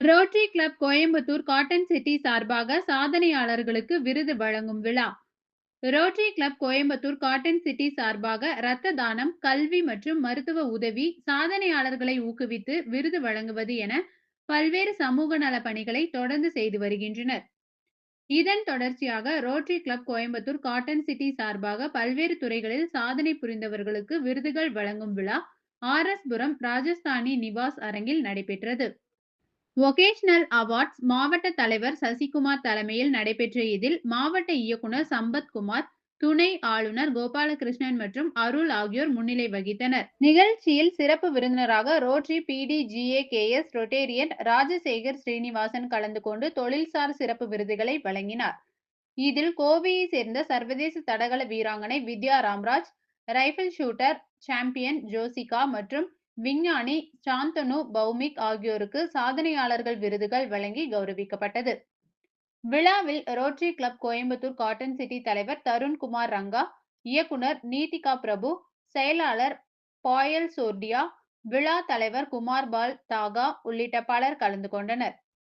Rotary Club Coimbatore Cotton City சார்பாக சாதனையாளர்களுக்கு விருது வழங்கும் விழா. Rotary Club Coimbatore Cotton City சார்பாக இரத்த தானம் கல்வி மற்றும் மருத்துவ உதவி சாதனையாளர்களை ஊக்குவித்து விருது வழங்குவது என பல்வேறு சமூக நல பணிகளை தொடர்ந்து செய்து வருகின்றனர். இதன் தொடர்ச்சியாக rotary club Coimbatore cotton city சார்பாக பல்வேறு துறைகளில் சாதனை புரிந்தவர்களுக்கு விருதுகள் வழங்கும் விழா ஆர் எஸ் புரம் ராஜஸ்தானி நிவாஸ் அரங்கில் நடைபெற்றது. வொகேஷனல் அவார்ட்ஸ் மாவட்ட தலைவர் சசிகுமார் தலைமையில் நடைபெற்ற இதில் மாவட்ட இயக்குனர் சம்பத்குமார் துணை ஆளுநர் கோபாலகிருஷ்ணன் மற்றும் அருள் ஆகியோர் முன்னிலை வகித்தனர். நிகழ்ச்சியில் சிறப்பு விருந்தினராக rotary PDGA K S rotarian Rajasekar Srinivasan கலந்து கொண்டு தொழில்சார் சிறப்பு விருதுகளை வழங்கினார். இதில் கோவையை சேர்ந்த சர்வதேச தடகள வீராங்கனை Vidya Ramraj rifle shooter champion Joshika மற்றும் விஞ்ஞானி சாந்தனு பௌமிக் ஆகியோருக்கு சாதனையாளர்கள் விருதுகள் வழங்கி கௌரவிக்கப்பட்டது. விழாவில் rotary club Coimbatore cotton city தலைவர் தருண்குமார் ரங்கா இயக்குனர் நீதிகா பிரபு செயலாளர் பாயல் சோர்டியா விழா தலைவர் குமார் பால் தாகா உள்ளிட்ட பலர் கலந்து கொண்டனர்.